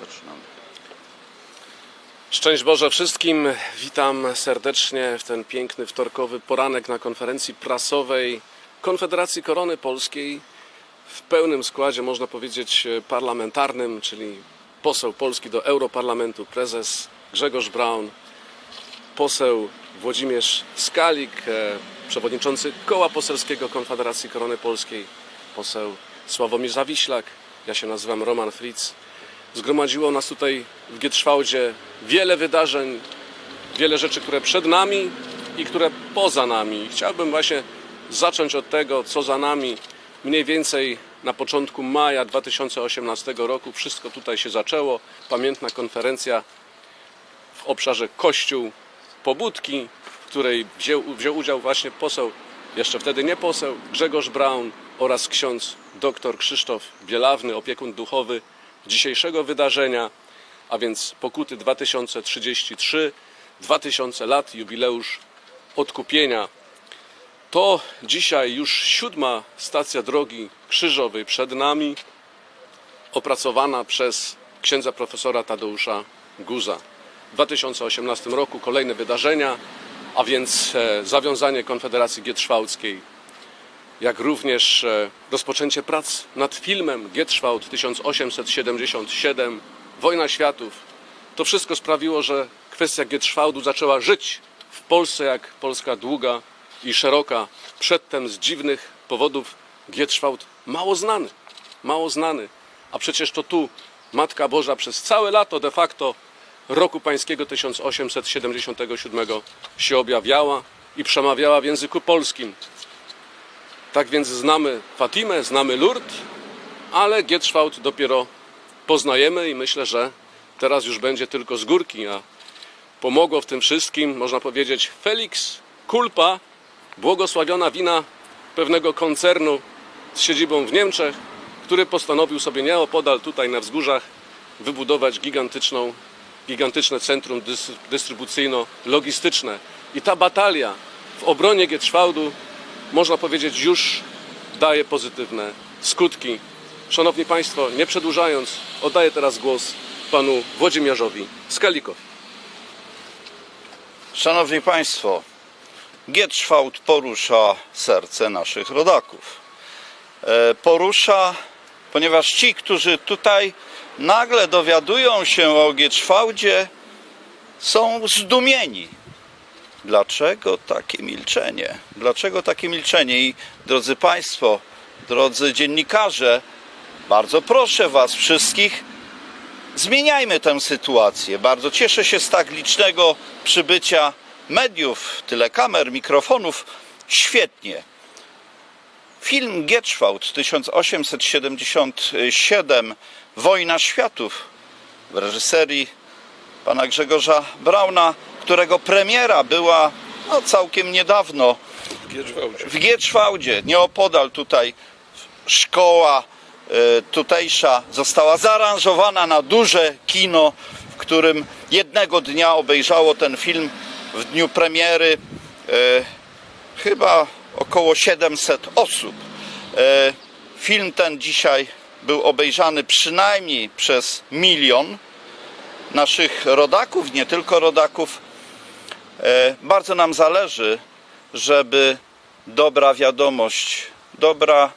Zaczynamy. Szczęść Boże wszystkim. Witam serdecznie w ten piękny wtorkowy poranek na konferencji prasowej Konfederacji Korony Polskiej w pełnym składzie, można powiedzieć, parlamentarnym, czyli poseł Polski do Europarlamentu, prezes Grzegorz Braun, poseł Włodzimierz Skalik, e, przewodniczący Koła Poselskiego Konfederacji Korony Polskiej, poseł Sławomir Zawiślak, ja się nazywam Roman Fritz. Zgromadziło nas tutaj w Gietrzwałdzie wiele wydarzeń, wiele rzeczy, które przed nami i które poza nami. Chciałbym właśnie zacząć od tego, co za nami. Mniej więcej na początku maja 2018 roku wszystko tutaj się zaczęło. Pamiętna konferencja w obszarze Kościół Pobudki, w której wziął, wziął udział właśnie poseł, jeszcze wtedy nie poseł, Grzegorz Braun oraz ksiądz dr Krzysztof Bielawny, opiekun duchowy dzisiejszego wydarzenia, a więc Pokuty 2033, 2000 lat, jubileusz odkupienia. To dzisiaj już siódma stacja drogi krzyżowej przed nami, opracowana przez księdza profesora Tadeusza Guza. W 2018 roku kolejne wydarzenia, a więc e, zawiązanie Konfederacji Gietrzwałckiej, jak również e, rozpoczęcie prac nad filmem Gietrzwałt 1877, Wojna Światów. To wszystko sprawiło, że kwestia Gietrzwałdu zaczęła żyć w Polsce jak Polska długa i szeroka. Przedtem z dziwnych powodów Gietrzwałd mało znany, mało znany. A przecież to tu Matka Boża przez całe lato de facto roku pańskiego 1877 się objawiała i przemawiała w języku polskim. Tak więc znamy Fatimę, znamy Lourdes, ale Gietrzwałd dopiero poznajemy i myślę, że teraz już będzie tylko z górki, a pomogło w tym wszystkim, można powiedzieć, Felix Kulpa, błogosławiona wina pewnego koncernu z siedzibą w Niemczech, który postanowił sobie nieopodal tutaj na wzgórzach wybudować gigantyczną, gigantyczne centrum dys- dystrybucyjno-logistyczne. I ta batalia w obronie Gietrzwałdu można powiedzieć, już daje pozytywne skutki. Szanowni Państwo, nie przedłużając, oddaję teraz głos panu Włodzimierzowi Skalikowi. Szanowni Państwo, Gietrzwałd porusza serce naszych rodaków. E, Porusza, ponieważ ci, którzy tutaj nagle dowiadują się o Gietrzwałdzie, są zdumieni. Dlaczego takie milczenie? Dlaczego takie milczenie? I drodzy Państwo, drodzy dziennikarze, bardzo proszę Was wszystkich, Zmieniajmy tę sytuację. Bardzo cieszę się z tak licznego przybycia mediów, tyle kamer, mikrofonów. Świetnie. Film Gietrzwałd 1877 Wojna Światów w reżyserii pana Grzegorza Brauna, którego premiera była no, całkiem niedawno w Gietrzwałdzie, nieopodal tutaj szkoła e, tutejsza została zaaranżowana na duże kino, w którym jednego dnia obejrzało ten film w dniu premiery e, chyba około 700 osób. E, film ten dzisiaj był obejrzany przynajmniej przez milion naszych rodaków, nie tylko rodaków. E, Bardzo nam zależy, żeby dobra wiadomość, dobra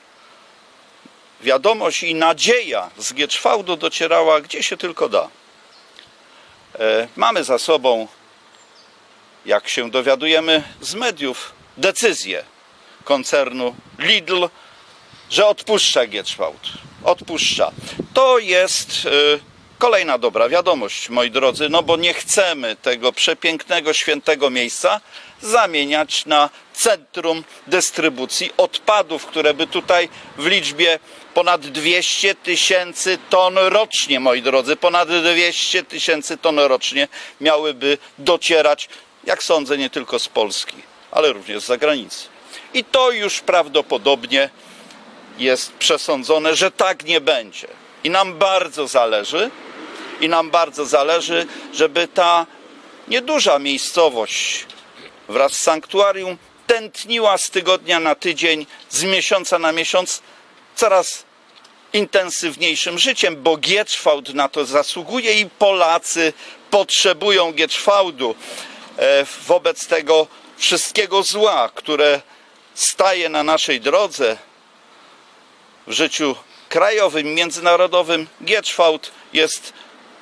wiadomość i nadzieja z Gietrzwałdu docierała gdzie się tylko da. E, Mamy za sobą, jak się dowiadujemy z mediów, decyzję koncernu Lidl, że odpuszcza Gietrzwałd. Odpuszcza. To jest e, kolejna dobra wiadomość, moi drodzy, no bo nie chcemy tego przepięknego, świętego miejsca zamieniać na centrum dystrybucji odpadów, które by tutaj w liczbie ponad 200 tysięcy ton rocznie, moi drodzy, ponad 200 tysięcy ton rocznie miałyby docierać, jak sądzę, nie tylko z Polski, ale również z zagranicy. I to już prawdopodobnie jest przesądzone, że tak nie będzie. I nam bardzo zależy, i nam bardzo zależy, żeby ta nieduża miejscowość wraz z sanktuarium tętniła z tygodnia na tydzień, z miesiąca na miesiąc coraz intensywniejszym życiem, bo Gietrzwałd na to zasługuje i Polacy potrzebują Gietrzwałdu e, wobec tego wszystkiego zła, które staje na naszej drodze w życiu krajowym, międzynarodowym. Gietrzwałd jest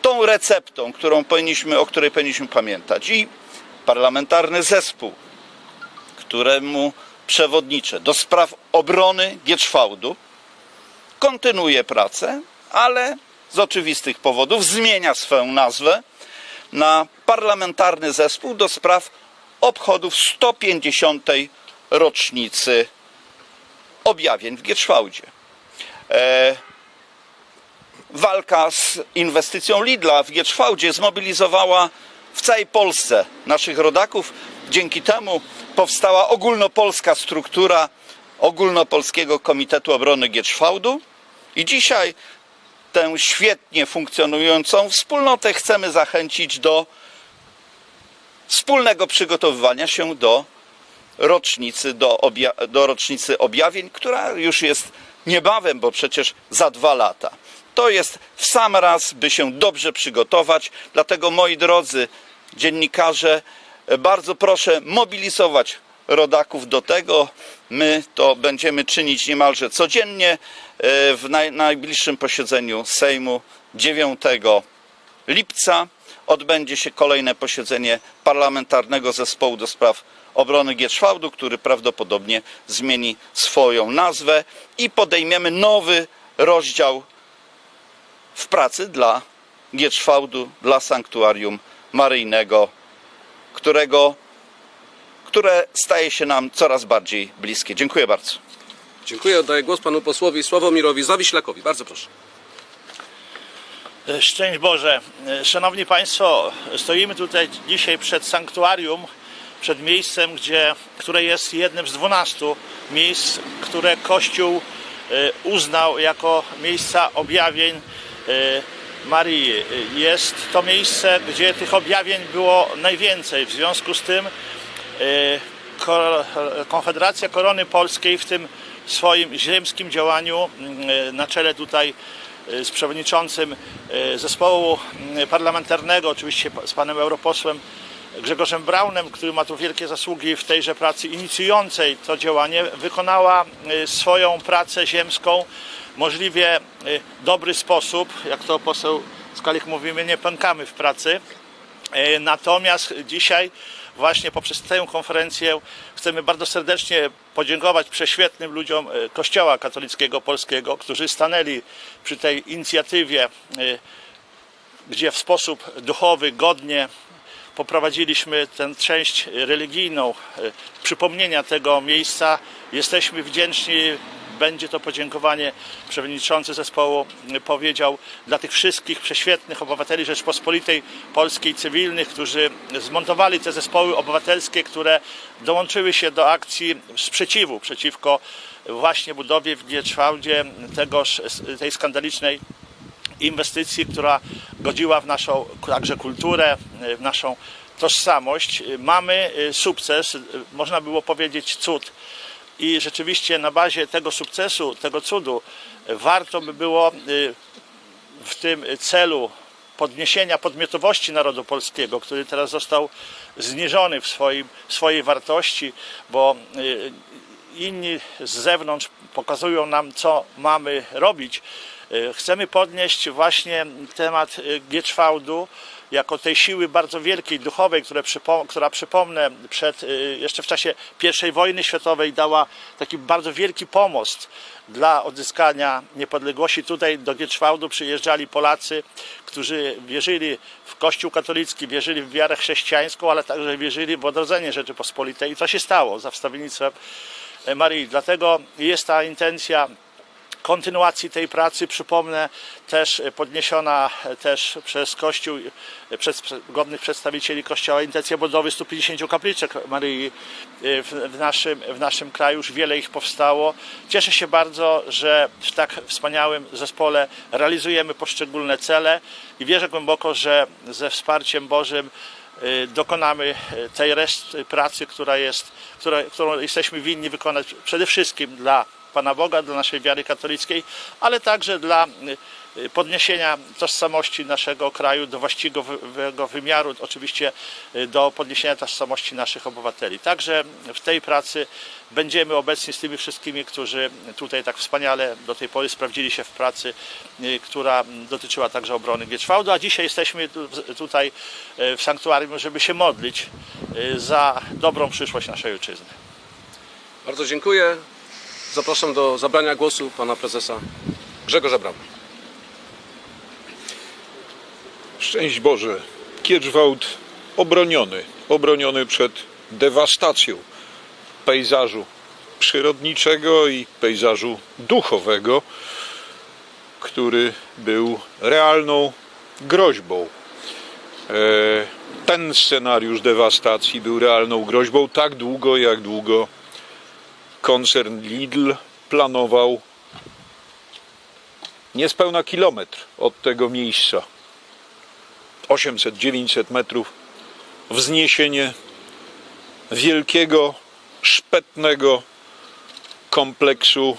tą receptą, którą powinniśmy, o której powinniśmy pamiętać. I parlamentarny zespół, któremu przewodniczę do spraw obrony Gietrzwałdu, kontynuuje pracę, ale z oczywistych powodów zmienia swoją nazwę na Parlamentarny Zespół do spraw obchodów 150. rocznicy objawień w Gietrzwałdzie. E, walka z inwestycją Lidla w Gietrzwałdzie zmobilizowała w całej Polsce naszych rodaków. Dzięki temu powstała ogólnopolska struktura Ogólnopolskiego Komitetu Obrony Gietrzwałdu i dzisiaj tę świetnie funkcjonującą wspólnotę chcemy zachęcić do wspólnego przygotowywania się do rocznicy, do, obja- do rocznicy objawień, która już jest niebawem, bo przecież za dwa lata. To jest w sam raz, by się dobrze przygotować. Dlatego, moi drodzy dziennikarze, bardzo proszę mobilizować rodaków do tego. My to będziemy czynić niemalże codziennie e, w naj, najbliższym posiedzeniu Sejmu 9 lipca odbędzie się kolejne posiedzenie Parlamentarnego Zespołu do Spraw Obrony Gietrzwałdu, który prawdopodobnie zmieni swoją nazwę i podejmiemy nowy rozdział w pracy dla Gietrzwałdu, dla Sanktuarium Maryjnego, którego, które staje się nam coraz bardziej bliskie. Dziękuję bardzo. Dziękuję. Oddaję głos panu posłowi Sławomirowi Zawiślakowi. Bardzo proszę. Szczęść Boże. Szanowni Państwo, stoimy tutaj dzisiaj przed sanktuarium, przed miejscem, gdzie, które jest jednym z dwunastu miejsc, które Kościół e, uznał jako miejsca objawień e, Marii. Jest to miejsce, gdzie tych objawień było najwięcej. W związku z tym Ko- Konfederacja Korony Polskiej w tym swoim ziemskim działaniu na czele tutaj z przewodniczącym zespołu parlamentarnego, oczywiście z panem europosłem Grzegorzem Braunem, który ma tu wielkie zasługi w tejże pracy inicjującej to działanie, wykonała swoją pracę ziemską możliwie e, dobry sposób. Jak to poseł Skalik mówi, my nie pękamy w pracy. E, Natomiast dzisiaj właśnie poprzez tę konferencję chcemy bardzo serdecznie podziękować prześwietnym ludziom e, Kościoła katolickiego polskiego, którzy stanęli przy tej inicjatywie, gdzie w sposób duchowy, godnie poprowadziliśmy tę część religijną przypomnienia tego miejsca. Jesteśmy wdzięczni będzie to podziękowanie przewodniczący zespołu powiedział dla tych wszystkich prześwietnych obywateli Rzeczpospolitej Polskiej cywilnych, którzy zmontowali te zespoły obywatelskie, które dołączyły się do akcji sprzeciwu przeciwko właśnie budowie w Gietrzwałdzie tegoż, tej skandalicznej inwestycji, która godziła w naszą także kulturę, w naszą tożsamość. Mamy y, sukces, y, można było powiedzieć cud. I rzeczywiście na bazie tego sukcesu, tego cudu, warto by było y, w tym celu podniesienia podmiotowości narodu polskiego, który teraz został zniżony w swoim, swojej wartości, bo y, inni z zewnątrz pokazują nam, co mamy robić. Y, Chcemy podnieść właśnie temat Gietrzwałdu jako tej siły bardzo wielkiej, duchowej, która przypomnę przed, y, jeszcze w czasie I wojny światowej dała taki bardzo wielki pomost dla odzyskania niepodległości. Tutaj do Gietrzwałdu przyjeżdżali Polacy, którzy wierzyli w Kościół katolicki, wierzyli w wiarę chrześcijańską, ale także wierzyli w odrodzenie Rzeczypospolitej. I to się stało za wstawiennictwem Marii. Dlatego jest ta intencja kontynuacji tej pracy. Przypomnę też podniesiona też przez Kościół, przez godnych przedstawicieli Kościoła intencja budowy 150 kapliczek Maryi w, naszym, w naszym kraju. Już wiele ich powstało. Cieszę się bardzo, że w tak wspaniałym zespole realizujemy poszczególne cele i wierzę głęboko, że ze wsparciem Bożym dokonamy tej reszty pracy, która jest, która, którą jesteśmy winni wykonać przede wszystkim dla Pana Boga, dla naszej wiary katolickiej, ale także dla y, podniesienia tożsamości naszego kraju do właściwego wymiaru, oczywiście y, do podniesienia tożsamości naszych obywateli. Także w tej pracy będziemy obecni z tymi wszystkimi, którzy tutaj tak wspaniale do tej pory sprawdzili się w pracy, y, która dotyczyła także obrony Gieczwałdu, a dzisiaj jesteśmy tu, tutaj w sanktuarium, żeby się modlić za dobrą przyszłość naszej ojczyzny. Bardzo dziękuję. Zapraszam do zabrania głosu pana prezesa Grzegorza Brauna. Szczęść Boże. Kieczwałd obroniony. Obroniony przed dewastacją pejzażu przyrodniczego i pejzażu duchowego, który był realną groźbą. E, Ten scenariusz dewastacji był realną groźbą tak długo, jak długo koncern Lidl planował niespełna kilometr od tego miejsca 800-900 metrów wzniesienie wielkiego, szpetnego kompleksu,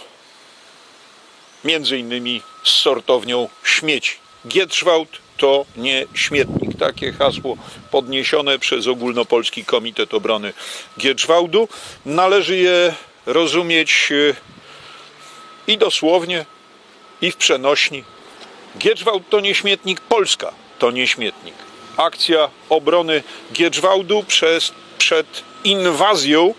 między innymi z sortownią śmieci. Gietrzwałd to nie śmietnik. Takie hasło podniesione przez Ogólnopolski Komitet Obrony Gietrzwałdu. Należy je rozumieć e, i dosłownie, i w przenośni. Gieczwałd to nie śmietnik, Polska to nie śmietnik. Akcja obrony Gieczwałdu przez, przed inwazją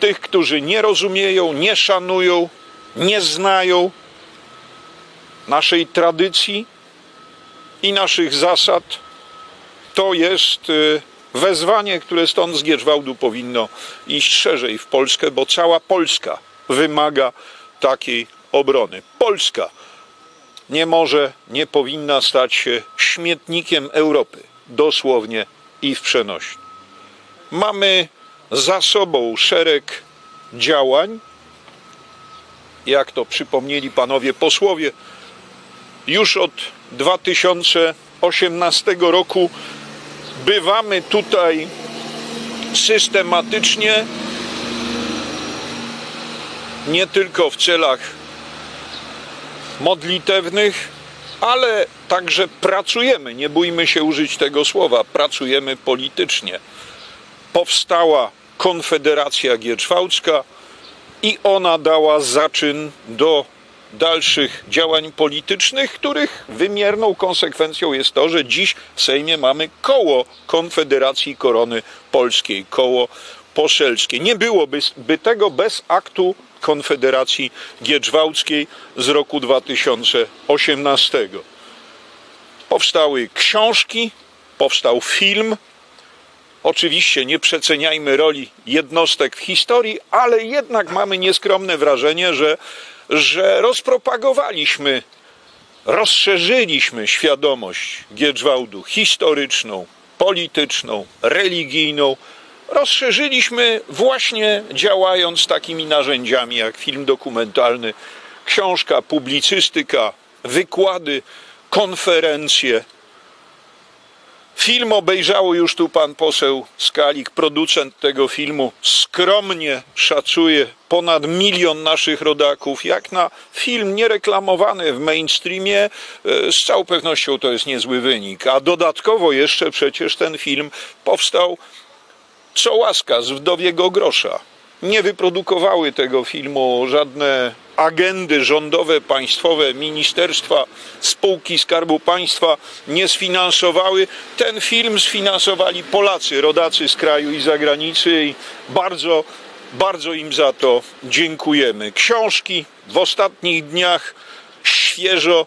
tych, którzy nie rozumieją, nie szanują, nie znają naszej tradycji i naszych zasad, to jest y, wezwanie, które stąd z Gieczwałdu powinno iść szerzej w Polskę, bo cała Polska wymaga takiej obrony. Polska nie może, nie powinna stać się śmietnikiem Europy, dosłownie i w przenośni. Mamy za sobą szereg działań, jak to przypomnieli panowie posłowie, już od 2018 roku bywamy tutaj systematycznie, nie tylko w celach modlitewnych, ale także pracujemy, nie bójmy się użyć tego słowa, pracujemy politycznie. Powstała Konfederacja Gierczwałcka i ona dała zaczyn do dalszych działań politycznych, których wymierną konsekwencją jest to, że dziś w Sejmie mamy koło Konfederacji Korony Polskiej, koło poselskie. Nie byłoby by tego bez aktu Konfederacji Gieczwałckiej z roku 2018. Powstały książki, powstał film. Oczywiście nie przeceniajmy roli jednostek w historii, ale jednak mamy nieskromne wrażenie, że, że rozpropagowaliśmy, rozszerzyliśmy świadomość Gieczwałdu historyczną, polityczną, religijną, rozszerzyliśmy właśnie działając takimi narzędziami jak film dokumentalny, książka, publicystyka, wykłady, konferencje. Film obejrzało już tu pan poseł Skalik, producent tego filmu. Skromnie szacuje ponad milion naszych rodaków. Jak na film niereklamowany w mainstreamie, e, z całą pewnością to jest niezły wynik. A dodatkowo jeszcze przecież ten film powstał co łaska z wdowiego grosza. Nie wyprodukowały tego filmu żadne agendy rządowe, państwowe, ministerstwa, spółki Skarbu Państwa nie sfinansowały. Ten film sfinansowali Polacy, rodacy z kraju i zagranicy i bardzo, bardzo im za to dziękujemy. Książki w ostatnich dniach świeżo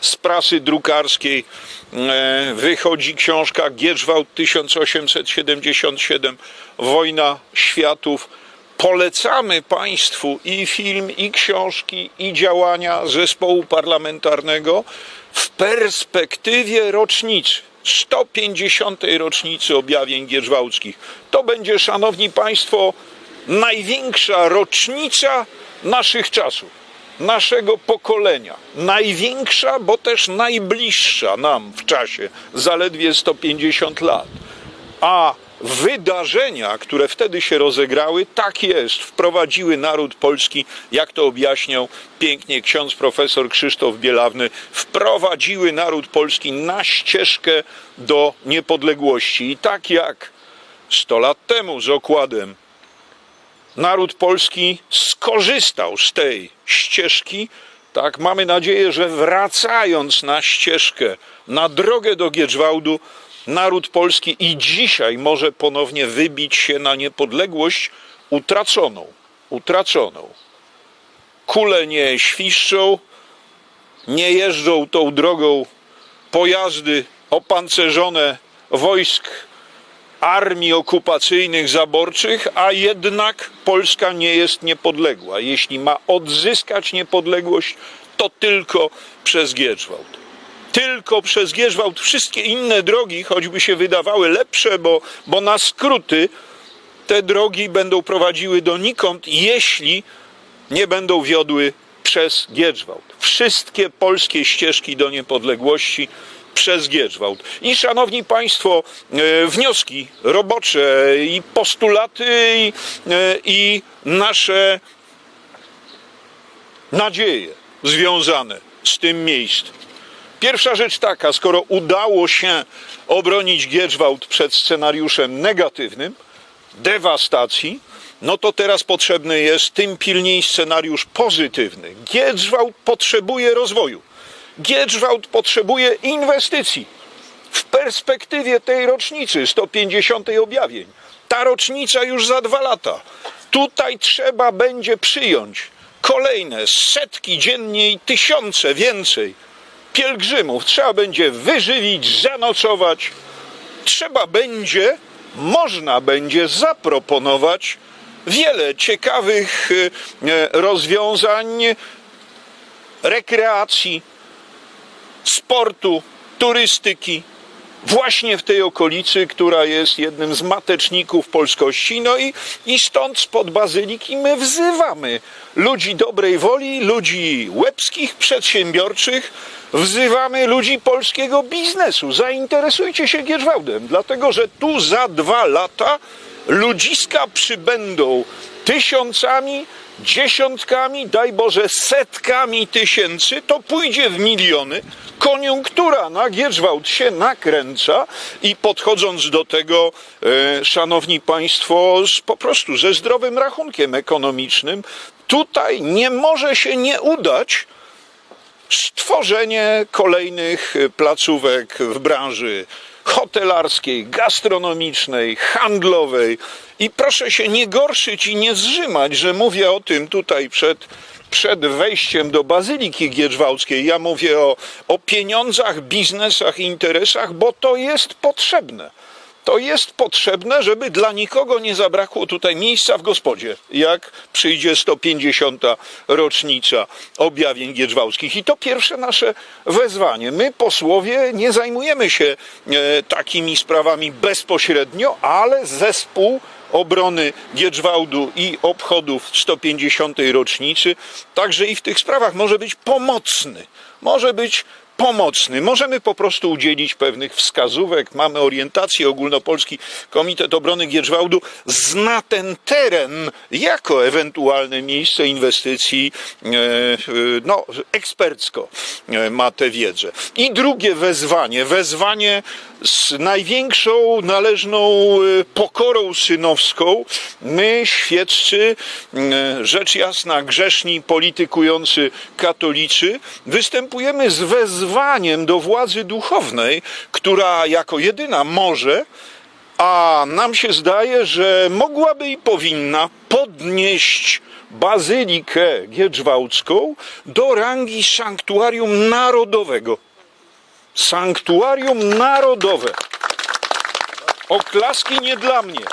z prasy drukarskiej e, wychodzi książka Gierzwałd 1877 Wojna Światów. Polecamy Państwu i film, i książki, i działania zespołu parlamentarnego w perspektywie rocznicy. 150. rocznicy objawień gierzwałdzkich. To będzie, Szanowni Państwo, największa rocznica naszych czasów naszego pokolenia. Największa, bo też najbliższa nam w czasie, zaledwie 150 lat. A wydarzenia, które wtedy się rozegrały, tak jest, wprowadziły naród polski, jak to objaśniał pięknie ksiądz profesor Krzysztof Bielawny, wprowadziły naród polski na ścieżkę do niepodległości. I tak jak 100 lat temu z okładem naród polski skorzystał z tej ścieżki, tak mamy nadzieję, że wracając na ścieżkę, na drogę do Giedżwałdu, naród polski i dzisiaj może ponownie wybić się na niepodległość utraconą, utraconą. Kule nie świszczą, nie jeżdżą tą drogą pojazdy opancerzone wojsk armii okupacyjnych, zaborczych, a jednak Polska nie jest niepodległa. Jeśli ma odzyskać niepodległość, to tylko przez Giedżwałd. Tylko przez Giedżwałd. Wszystkie inne drogi, choćby się wydawały lepsze, bo, bo na skróty te drogi będą prowadziły donikąd, jeśli nie będą wiodły przez Giedżwałd. Wszystkie polskie ścieżki do niepodległości przez Giedżwałd. I szanowni Państwo, e, wnioski robocze i postulaty i, e, i nasze nadzieje związane z tym miejscem. Pierwsza rzecz taka, skoro udało się obronić Giedżwałd przed scenariuszem negatywnym, dewastacji, no to teraz potrzebny jest tym pilniej scenariusz pozytywny. Giedżwałd potrzebuje rozwoju. Giedżwałd potrzebuje inwestycji. W perspektywie tej rocznicy 150. objawień, ta rocznica już za dwa lata, tutaj trzeba będzie przyjąć kolejne setki dziennie i tysiące więcej pielgrzymów. Trzeba będzie wyżywić, zanocować. Trzeba będzie, można będzie zaproponować wiele ciekawych e, rozwiązań rekreacji, sportu, turystyki, właśnie w tej okolicy, która jest jednym z mateczników polskości. No i, i stąd spod bazyliki my wzywamy ludzi dobrej woli, ludzi łebskich, przedsiębiorczych, wzywamy ludzi polskiego biznesu. Zainteresujcie się Gierzwałdem, dlatego że tu za dwa lata ludziska przybędą tysiącami, dziesiątkami, daj Boże, setkami tysięcy, to pójdzie w miliony. Koniunktura na Gierzwałd się nakręca i podchodząc do tego, e, szanowni państwo, z, po prostu ze zdrowym rachunkiem ekonomicznym, tutaj nie może się nie udać stworzenie kolejnych placówek w branży hotelarskiej, gastronomicznej, handlowej. I proszę się nie gorszyć i nie zrzymać, że mówię o tym tutaj przed, przed wejściem do Bazyliki Giedrzwałckiej. Ja mówię o, o pieniądzach, biznesach, interesach, bo to jest potrzebne. To jest potrzebne, żeby dla nikogo nie zabrakło tutaj miejsca w gospodzie, jak przyjdzie 150. rocznica objawień giedrzwałskich. I to pierwsze nasze wezwanie. My, posłowie, nie zajmujemy się e, takimi sprawami bezpośrednio, ale zespół obrony Giedrzwałdu i obchodów 150. rocznicy, także i w tych sprawach może być pomocny. Może być pomocny. Możemy po prostu udzielić pewnych wskazówek. Mamy orientację ogólnopolski Komitet Obrony Giedrzwałdu zna ten teren jako ewentualne miejsce inwestycji, e, e, no, ekspercko e, ma tę wiedzę. I drugie wezwanie, wezwanie z największą należną e, pokorą synowską. My, świeccy, e, rzecz jasna, grzeszni, politykujący katolicy, występujemy z wezwaniem do władzy duchownej, która jako jedyna może a nam się zdaje, że mogłaby i powinna podnieść bazylikę giedrzwałcką do rangi sanktuarium narodowego. Sanktuarium narodowe. Oklaski nie dla mnie.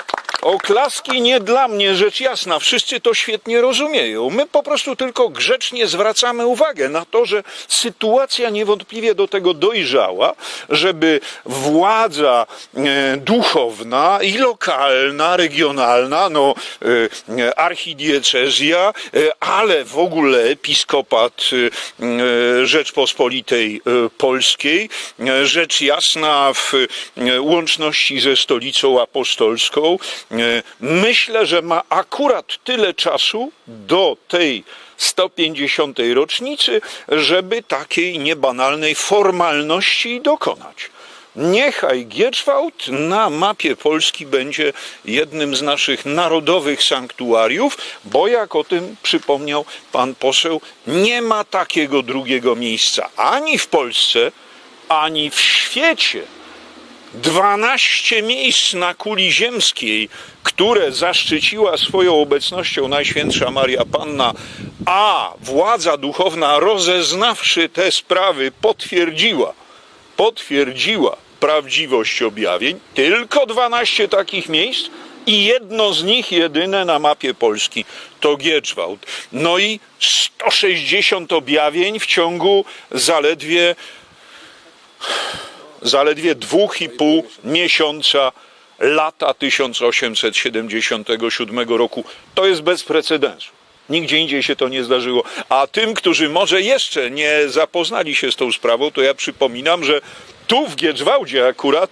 Oklaski nie dla mnie, rzecz jasna, wszyscy to świetnie rozumieją. My po prostu tylko grzecznie zwracamy uwagę na to, że sytuacja niewątpliwie do tego dojrzała, żeby władza e, duchowna i lokalna, regionalna, no e, archidiecezja, e, ale w ogóle episkopat Rzeczpospolitej Polskiej, rzecz jasna w łączności ze stolicą apostolską, myślę, że ma akurat tyle czasu do tej 150. rocznicy, żeby takiej niebanalnej formalności dokonać. Niechaj Gierczwałd na mapie Polski będzie jednym z naszych narodowych sanktuariów, bo jak o tym przypomniał pan poseł, nie ma takiego drugiego miejsca ani w Polsce, ani w świecie. 12 miejsc na kuli ziemskiej, które zaszczyciła swoją obecnością Najświętsza Maria Panna, a władza duchowna, rozeznawszy te sprawy, potwierdziła, potwierdziła prawdziwość objawień. Tylko 12 takich miejsc i jedno z nich jedyne na mapie Polski to Gieczwałd. No i 160 objawień w ciągu zaledwie zaledwie dwóch i pół miesiąca lata 1877 roku. To jest bez precedensu. Nigdzie indziej się to nie zdarzyło. A tym, którzy może jeszcze nie zapoznali się z tą sprawą, to ja przypominam, że tu w Gieczwałdzie akurat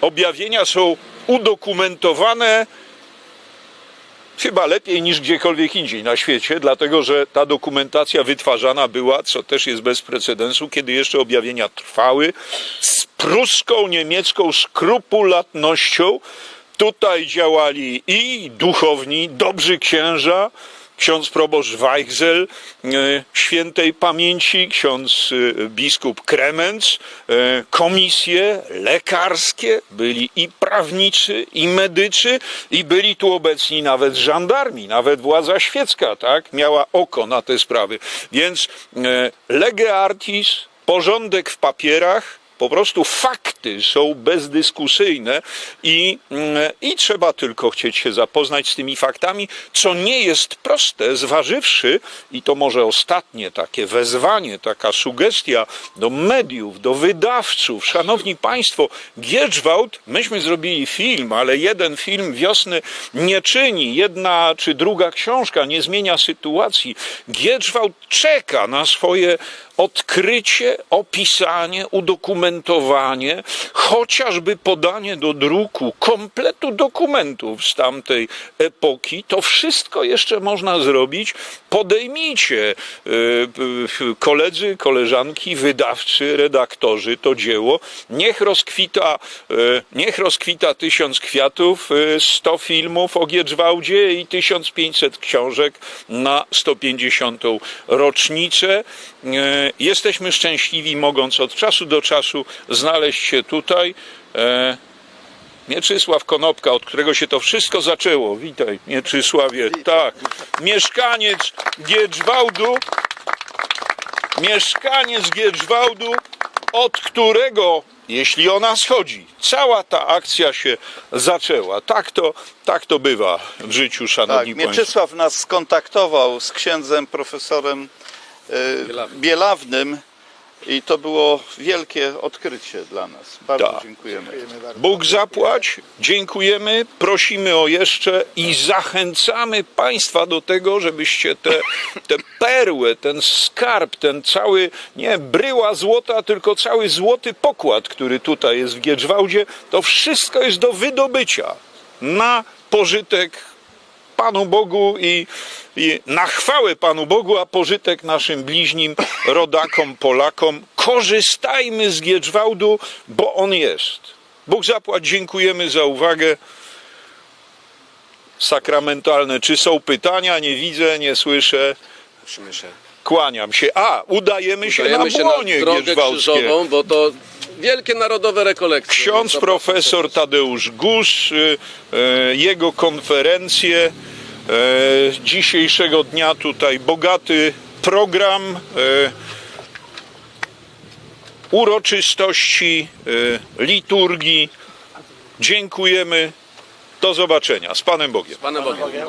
objawienia są udokumentowane chyba lepiej niż gdziekolwiek indziej na świecie, dlatego że ta dokumentacja wytwarzana była, co też jest bez precedensu, kiedy jeszcze objawienia trwały, z pruską niemiecką skrupulatnością. Tutaj działali i duchowni, dobrzy księża, ksiądz proboszcz Weichsel, e, świętej pamięci, ksiądz e, biskup Kremenc, e, komisje lekarskie, byli i prawniczy, i medycy, i byli tu obecni nawet żandarmi, nawet władza świecka, tak, miała oko na te sprawy. Więc lege artis, porządek w papierach, po prostu fakty są bezdyskusyjne i, mm, i trzeba tylko chcieć się zapoznać z tymi faktami, co nie jest proste, zważywszy, i to może ostatnie takie wezwanie, taka sugestia do mediów, do wydawców. Szanowni Państwo, Gierzwałd, myśmy zrobili film, ale jeden film wiosny nie czyni, jedna czy druga książka nie zmienia sytuacji. Gierzwałd czeka na swoje odkrycie, opisanie, udokumentowanie, chociażby podanie do druku kompletu dokumentów z tamtej epoki, to wszystko jeszcze można zrobić. Podejmijcie, y, y, koledzy, koleżanki, wydawcy, redaktorzy, to dzieło. Niech rozkwita, y, niech rozkwita tysiąc kwiatów, 100 filmów o Giedrzwałdzie i 1500 książek na 150. rocznicę. Jesteśmy szczęśliwi, mogąc od czasu do czasu znaleźć się tutaj. E, Mieczysław Konopka, od którego się to wszystko zaczęło. Witaj, Mieczysławie. Tak. Mieszkaniec Giedrzwałdu. Mieszkaniec Giedrzwałdu, od którego, jeśli ona schodzi, cała ta akcja się zaczęła. Tak to, tak to bywa w życiu, Tak, szanowni państwo. Mieczysław nas skontaktował z księdzem profesorem Bielawnym. Bielawnym i to było wielkie odkrycie dla nas. Bardzo Tak. dziękujemy. Bóg zapłać, dziękujemy, prosimy o jeszcze i zachęcamy Państwa do tego, żebyście te, te perły, ten skarb, ten cały, nie bryła złota, tylko cały złoty pokład, który tutaj jest w Giedrzwałdzie, to wszystko jest do wydobycia na pożytek Panu Bogu i, i na chwałę Panu Bogu, a pożytek naszym bliźnim, rodakom, Polakom. Korzystajmy z Giedrzwałdu, bo on jest. Bóg zapłać, dziękujemy za uwagę. Sakramentalne. Czy są pytania? Nie widzę, nie słyszę. Się Kłaniam się. A, udajemy się na się na błonie drogę krzyżową, bo to wielkie narodowe rekolekcje. Ksiądz Zapraszam profesor. Tadeusz Gusz, y, y, jego konferencje y, dzisiejszego dnia tutaj bogaty program y, uroczystości, y, liturgii. Dziękujemy Do zobaczenia. Z Panem Bogiem. Panem Bogiem.